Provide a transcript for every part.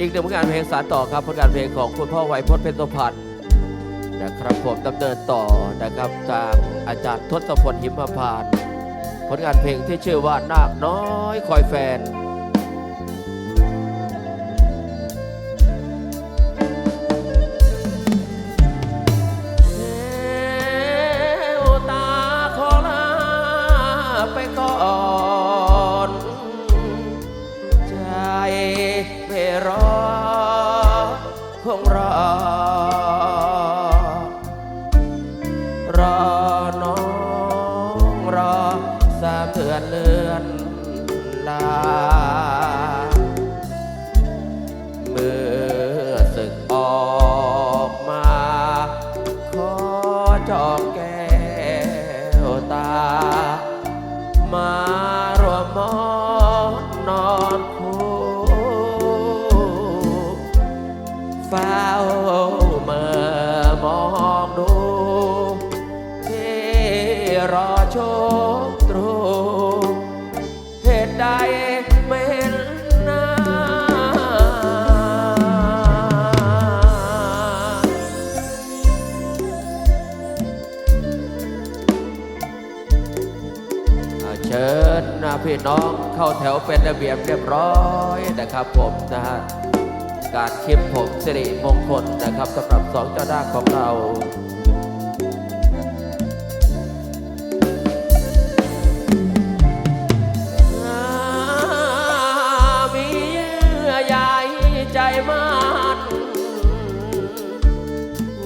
อีกหนึ่งผลงานเพลงสารต่อครับผลงานเพลงของคุณพ่อไวยพจน์เพชรสุพรรณนะครับผมดำเนินต่อนะครับจากอาจารย์ทศพลหิมพาน ผลงานเพลงที่ชื่อว่านาคน้อยคอยแฟน เลื่อนลา เชิญนะพี่น้องเข้าแถวเป็นระเบียบเรียบร้อยนะครับผมนะฮะการคลิปผมสิริมงคลนะครับสำหรับสองเจ้าด้าของเราใจมัน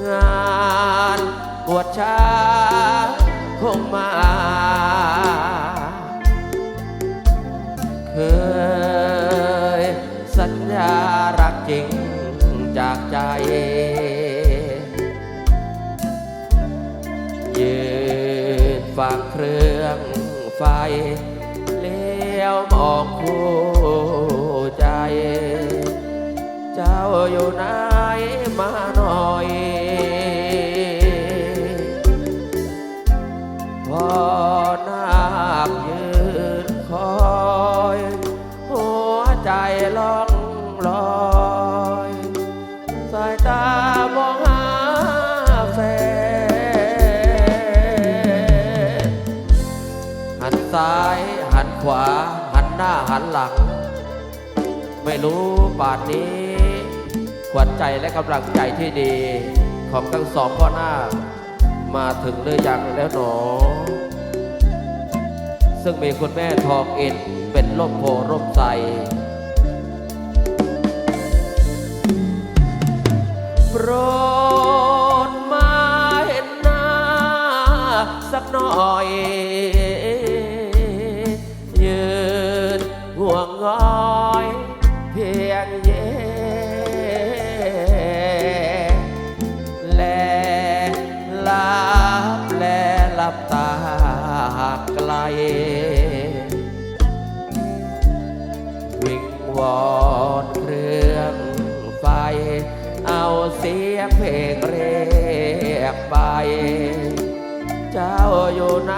งานบวชชา ยืนฟังเครื่องไฟ เลี้ยวมองคู่ใจ เจ้าอยู่ไหนมาหน่อย พอ หลัง ไม่รู้ป่านนี้ขวัญใจและกำลังใจที่ดี ของทั้งสองพ่อหน้า มาถึงหรือยังแล้วหนอ ซึ่งมีคุณแม่ทองเอ็นเป็นร่มโพร่มใสโปรดมาเห็นหน้าสักหน่อย เสียงเพลงเรียกไป เจ้าอยู่ไหน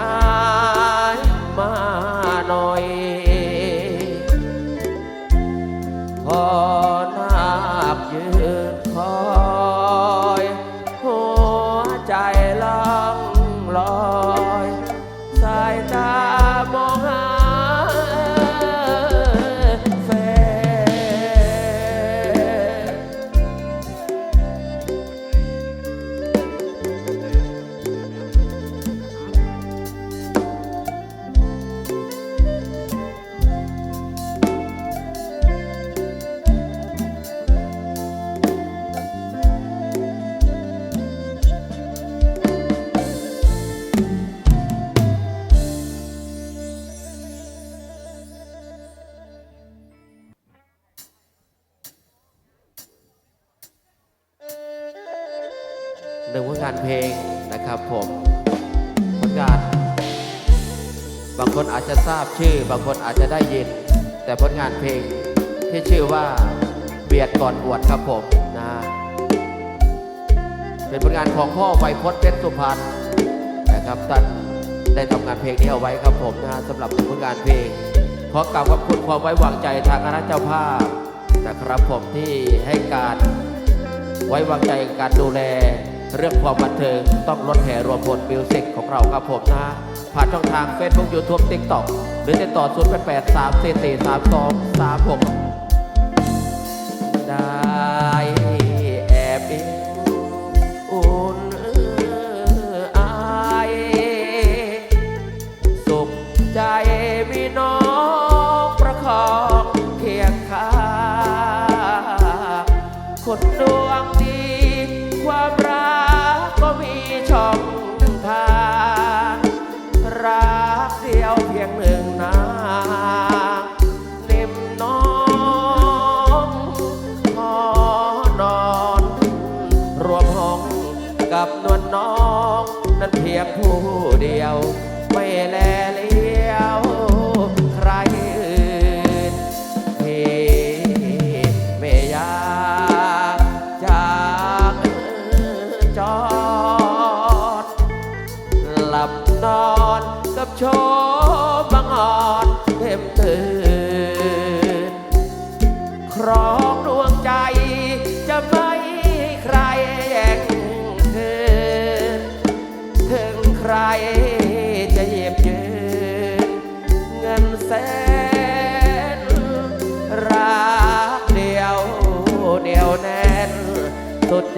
จะทราบชื่อบางคนอาจจะได้ยิน แต่ผลงานเพลงที่ชื่อว่าเบียดก่อนบวชครับผมนะเป็นผลงานของพ่อไวพจน์เพชรสุพรรณนะครับท่านได้ทำงานเพลงนี้เอาไว้ครับผมนะสำหรับผลงานเพลงขอกล่าวขอบคุณความไว้วางใจทางคณะเจ้าภาพนะครับผมที่ให้การไว้วางใจการดูแล เรื่องความบันเทิงต้องรถแห่รวมพลมิวสิกของเราครับผมนะ ผ่านช่องทาง Facebook YouTube TikTok หรือติดต่อ 0 8 8 3 4 4 3 2 3 6 ได้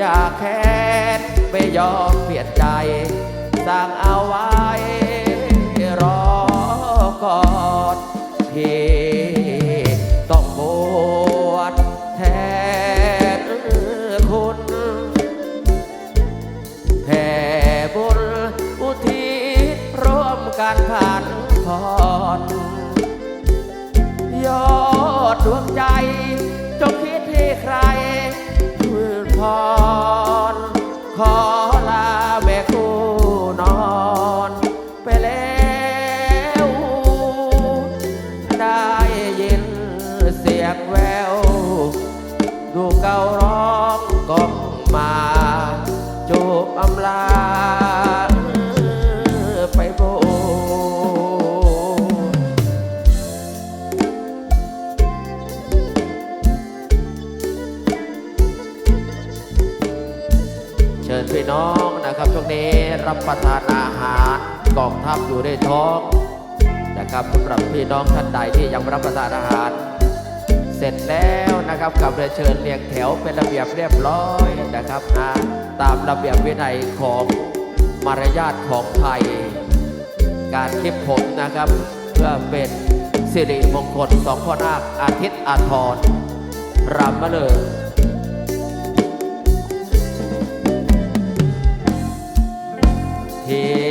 อยาแค้นไม่ยอมเปลี่ยนใจสั่งเอาไว้รอก่อนพี่ต้องบวชแทนคุณแผ่บุญอุทิศร่วมกันผ่านพรยอดดวงใจ การคลิปผมนะครับเพื่อเป็นสิริมงคลสองพ่อนาคอาทิตย์อาทรรำมาเลยที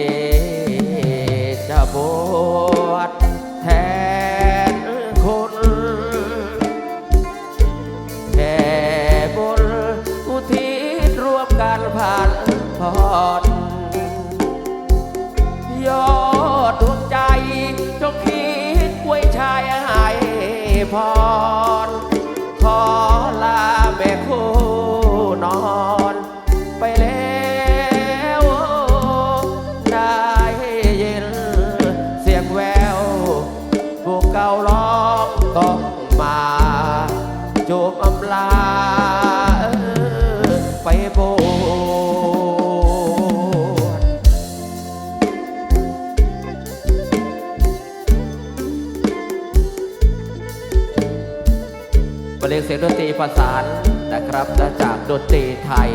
เสียงดนตรีประสานนะครับและจากดนตรีไทย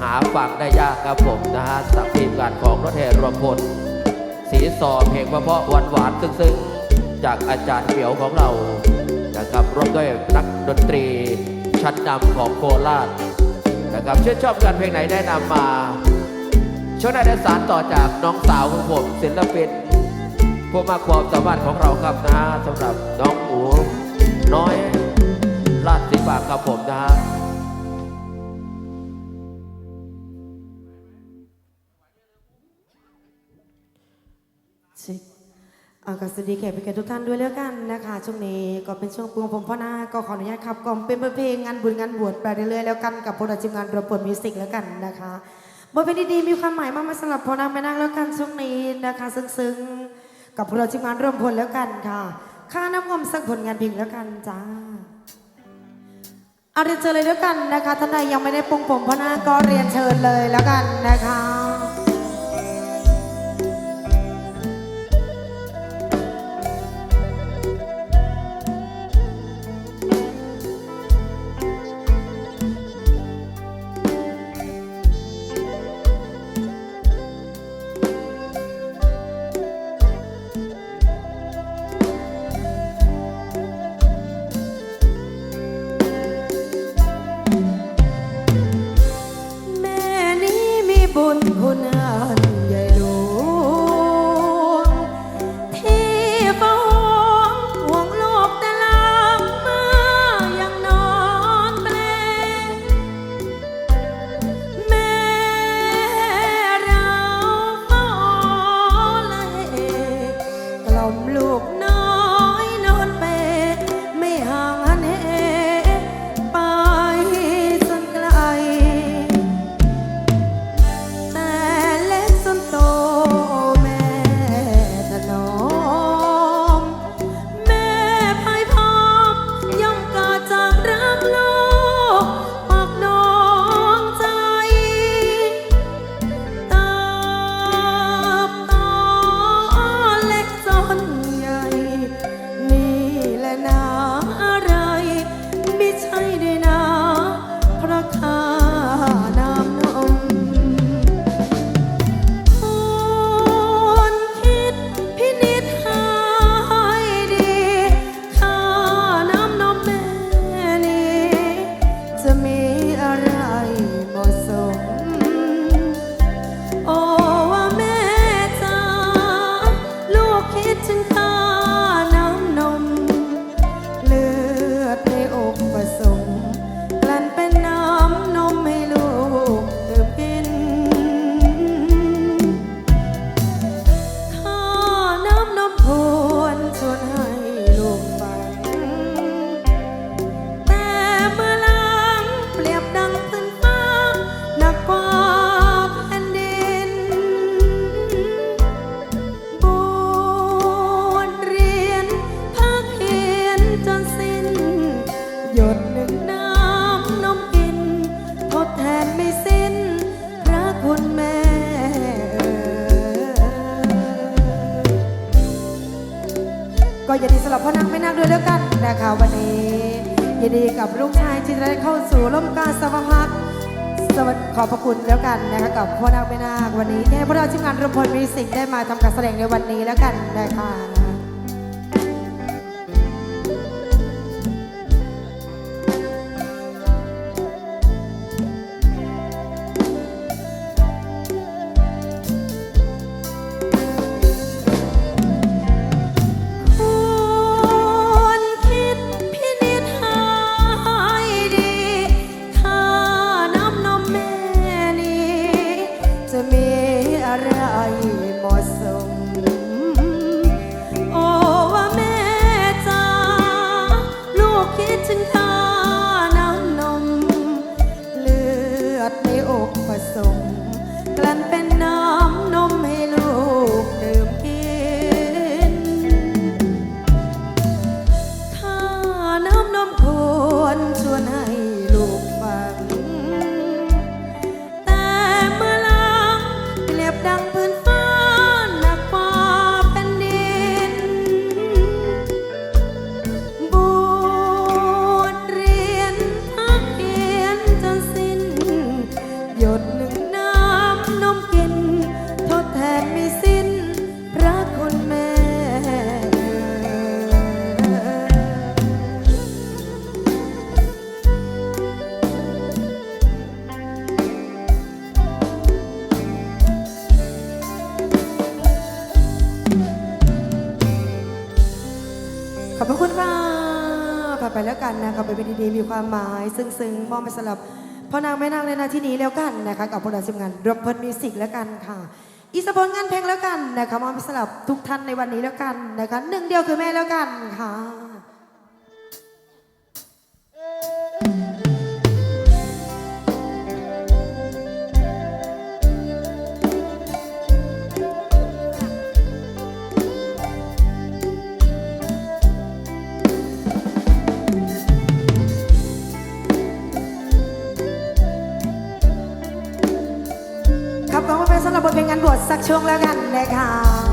หาฟังได้ยากครับผมนะฮะสักทีมงานของรถแห่รวมพลสีสอเพลงเพราะหวานหวานซึ้งๆ จากอาจารย์เปียวของเรานะครับร่วมด้วยนักดนตรี ชั้นนำของโคราชนะครับชื่นชอบการเพลงไหนแนะนำมาช่วงหน้าได้สารต่อจากน้องสาวของผมศิลปินผู้มากความสามารถของเราครับนะสำหรับน้องหมูน้อย ลาดสีปากครับผมนะฮะเอากับสวัสดีแขกผู้เกียรติทุกท่านด้วยแล้วกันนะคะ ช่วงนี้ก็เป็นช่วงปรุงผมพ่อน้าก็ขออนุญาตขับกล่อมเป็นเพลงงานบุญงานบวชไปเรื่อยๆแล้วกันกับโปรดักทีมงานระบบมิวสิกแล้วกันนะคะบทเพลงดีๆมีความหมายมากมาสำหรับพ่อน้าแม่นางแล้วกันช่วงนี้นะคะ ซึ้งๆกับโปรดักทีมงานร่วมพลแล้วกันค่ะ ค่าน้ำงมสักผลงานเพลงแล้วกันจ้า เอาเรียนเชิญเลยด้วยกันนะคะท่านใดยังไม่ได้ปรุงผมพ่อนาก็เรียนเชิญเลยแล้วกันนะคะ คุณแล้วกันนะคะกับพ่อนาคแม่นาควันนี้เนี่ยพวกเราทีมงานรวมพลมิวสิกได้มาทำการแสดงในวันนี้แล้วกันนะคะ ขอบพระคุณค่ะผ่านไปแล้วกันนะคะไปเป็นดีๆมีความหมาย ซึ้งๆมอบไปสำหรับพ่อนางแม่นางในนาที่นี้แล้วกันนะคะกับพวกเราทีมงานรบเพิร์มิวสิกแล้วกันค่ะ อีสปอนงานเพลงแล้วกันนะคะมอบไปสำหรับทุกท่านในวันนี้แล้วกันนะคะหนึ่งเดียวคือแม่แล้วกันค่ะ สักช่วงแล้วกันนะคะ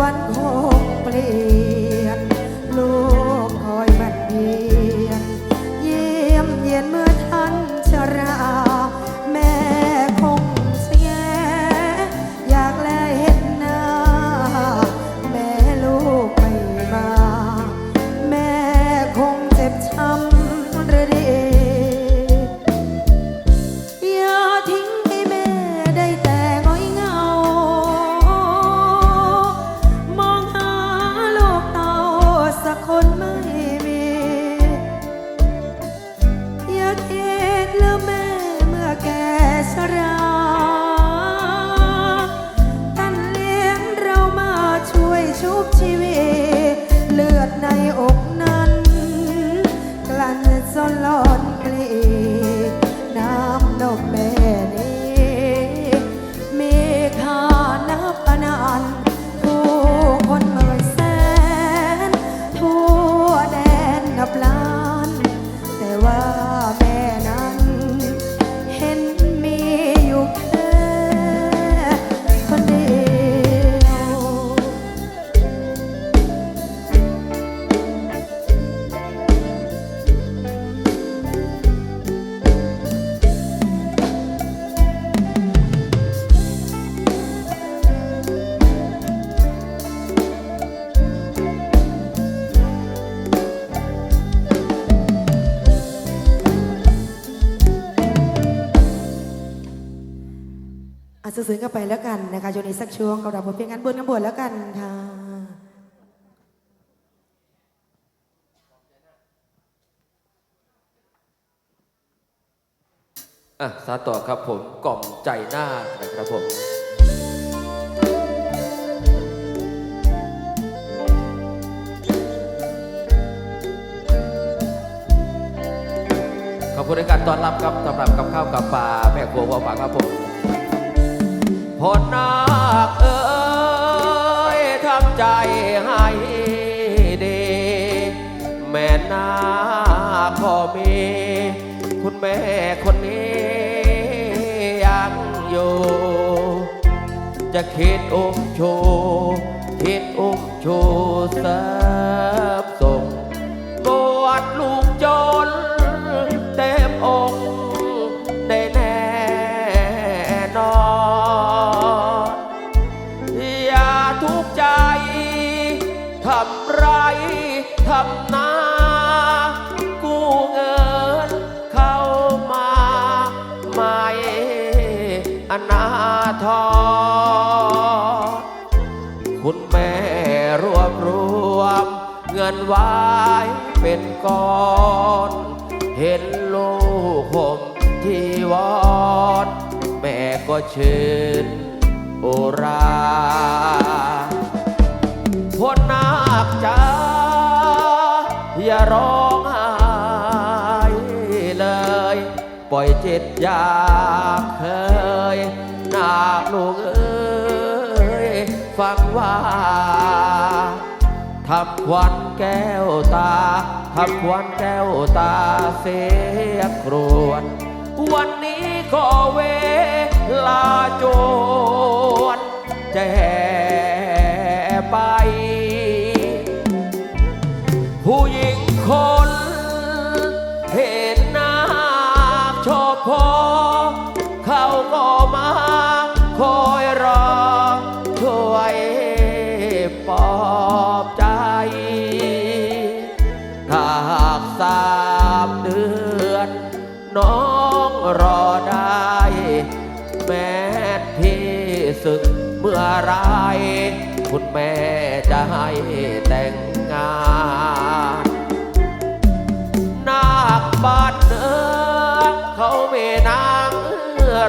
วันคงเปลี่ยนโลกคอยบันเปลี่ ซื้อๆกันไปแล้วกันนะคะช่วงนี้สักช่วงกับเราบเพียงงานบวชงานบวชแล้วกันค่ะอะสาต่อครับผมกล่อมใจหน้านะครับผมขอบคุณในการต้อนรับครับสำหรับกับข้าวกับปลาแม่ครัวพ่อฝลาครับผม พอนาคเอ้ยทำใจให้ดี แม่นาคอมี คุณแม่คนนี้ยังอยู่ จะคิดอุ้มชูคิดอุ้มชูเสม นาทรคุณแม่รวบรวม เงินไว้เป็นก้อน เห็นลูกผมที่วอนแม่ก็ชื่นอุราพนนาคจ้าอย่าร้องไห้เลย ปล่อยจิตอยากเคยากลูกเอ้ยฟังว่าทำควันแก้วตาทำควันแก้วตาเสียกรวน วันนี้ก็เวลาจวนจรแจ่ไป แต่งงานนาคบ้านเนือเขาไม่นาง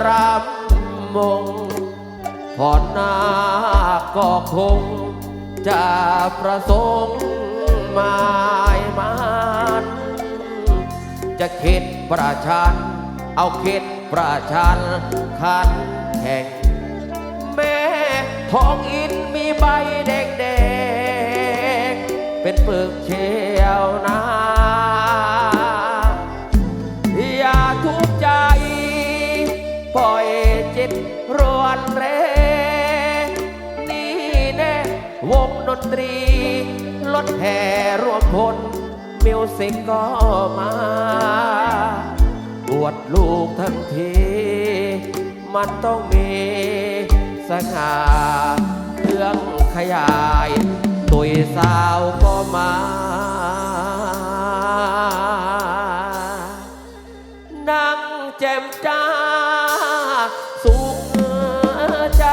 รำมงพอนาคก็คง จะประสงค์หมายมันจะคิดประชัน เอาคิดประชันขันแข่ง แม่ทองอินมีใบแดงแดง ๆเป็นปึกเชียวนาอย่าทุกข์ใจ ปล่อยจิตรวนเร นี่แน่วงดนตรีรถแห่รวมพลมิวสิกก็มาบวชลูกทั้งที มันต้องมีสง่าเครื่องขยาย ตุยสาวก็มา นั่งแจ่มจ้า สุขใจ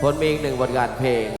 ผลมีอีกหนึ่งบทงานเพลง